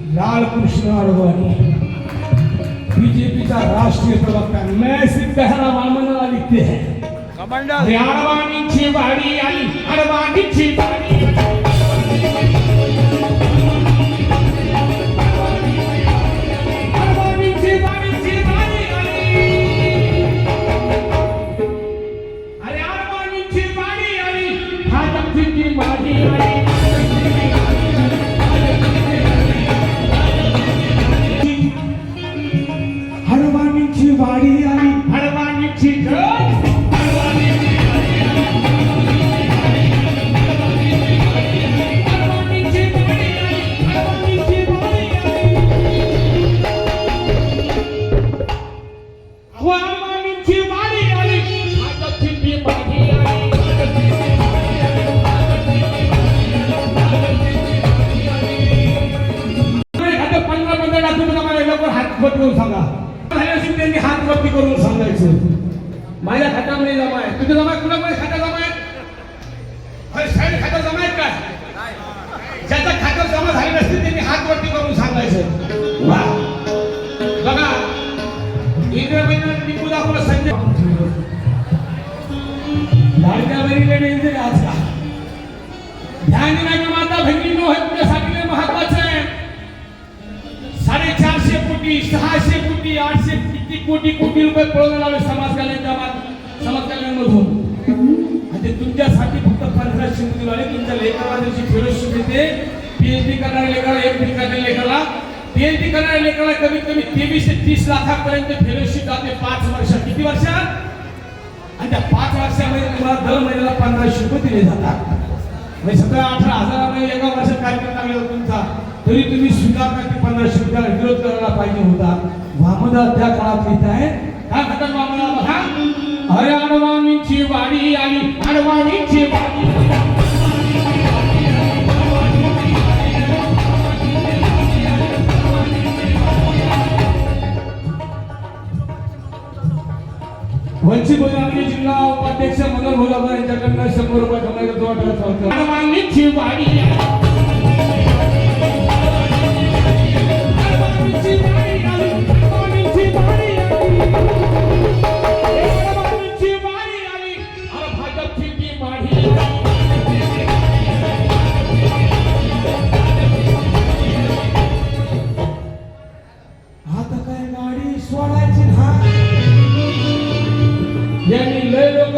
लालकृष्ण अडवाणी बीजेपीचा राष्ट्रीय प्रवक्ता मैं सिद्ध पहला मामला लिखते हैं अडवाणीची वाडी आली अडवाणीची वाडी. करून सांगा. त्यांनी हात वरती करून. सांगायचं. माझ्या खात्यामध्ये जमा आहे तुझ्या जमा कुणाकडे खाता जमा आहे खाता जमा आहे काय ज्याच्या खात्यात जमा झाले नसतील त्यांनी हात वरती करून सांगायचं. वा. बघा दाखवलं संजय. लाडक्या बहिणीला नाही दिले आज का? ध्यान माता हे तुझ्यासाठी महत्वाचं आहे साडेचारशे कोटी सहाशे कोटी आठशे किती कोटी कोटी रुपये पळवून लागले समाज कल्याणच्या समाज कल्याणमधून. आणि तुमच्यासाठी फक्त पंधराशे कोटी वाले तुमच्या लेकराला दिवशी फेलोशिप देते. पीएचडी करणाऱ्या लेखाला एक कोटी करणाऱ्या लेखाला पीएचडी करणाऱ्या लेखाला कमीत कमी तेवीस ते तीस लाखापर्यंत फेलोशिप जाते पाच वर्षात. किती वर्षात? आणि त्या पाच वर्षामध्ये तुम्हाला दर महिन्याला पंधराशे रुपये दिले जातात. म्हणजे सतरा अठरा हजारामध्ये एका वर्षात कार्यक्रम लागला तुमचा. तरी तुम्ही स्वीकारता की पंधराशे रुपयाला विरोध करायला पाहिजे होता. वामदा त्या काळात लिहित आहे. काय म्हणतात वामदा बघा अरे अडवाणीची वाडी आली. अडवाणीची वाडी वंचित बहुजन जिल्हा उपाध्यक्ष मनोहर भोलाबार यांच्याकडनं शंभर रुपये कमाई करतो वाटायचं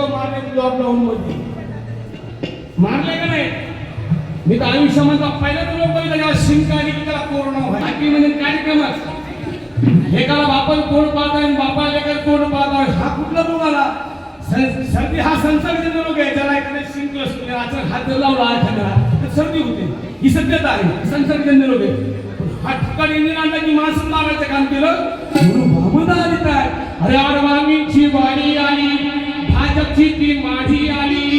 लोक मारले लॉकडाऊन मध्ये. मारले का नाही? मी तर आयुष्यामध्ये पहिला तर लोक बघितलं जेव्हा शिंका आणि त्याला कोरोना बाकी म्हणजे कार्यक्रमच. एकाला बापाला कोण पाहत आहे बापाला लेकर कोण पाहत आहे हा कुठला रोग आला? सर्दी हा संसर्गजन्य रोग आहे ज्याला एखाद्या शिंक असतो अचानक हात लावला एखाद्याला तर सर्दी होते. ही सत्यता आहे. संसर्गजन्य रोग आहे हा ठिकाणी इंजिन आणला की माणसं मारायचं काम केलं. म्हणून वामदा आली काय अरे अडवाणीची वाडी स्वराची ती माढी आली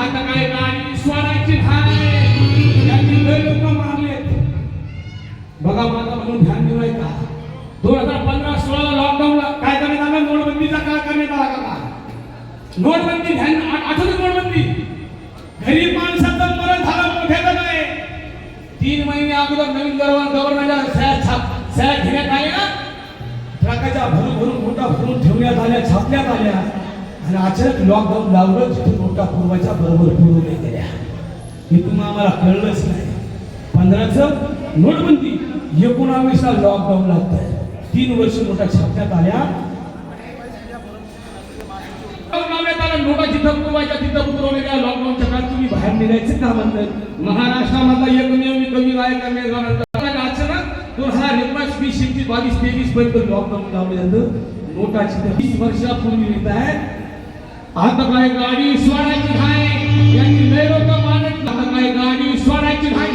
आता काय गाडी स्वराची ठाय यांनी लय लोक मारलेत. बघा माझा म्हणून ध्यान देऊ का दोन हजार पंधरा सोळा लॉकडाऊनला काय करण्यात आला? नोटबंदीचा काळ करण्यात आला का? नोटबंदी ध्यान आ- आठवते नोटबंदी? घरी माणसाचं मरण झालं मोठ्याचं नाही तीन महिने अगोदर नवीन गव्हर्नरच्या सह्या छाप सह्या घेण्यात आल्या ट्रकाच्या भरून भरून मोठा भरून ठेवण्यात आल्या छापण्यात आल्या. आणि अचानक लॉकडाऊन लावलं जिथून नोटा पूर्वाच्या बरोबर पुरवल्या गेल्या. इथून आम्हाला कळलंच नाही. पंधराचं नोटबंदी एकोणावीसला लॉकडाऊन लागत आहे तीन वर्ष नोटा छापण्यात आल्या. लावण्यात नोटा जिथं पुरवायच्या तिथं उतरवले गेल्या. लॉकडाऊनच्या काळात तुम्ही बाहेर निघायचं का म्हणतात महाराष्ट्रामधला एकमेव मी कमी गायक करण्याचा अचानक दोन हजार एकोणीस वीस एकवीस बावीस तेवीस पर्यंत लॉकडाऊन लावलं जातं नोटाची तर वीस वर्षापूर्वी येत आहे आता काय गाडी सोडायची काय यांनी लय लोक मानत आता काय गाडी सोडायची काय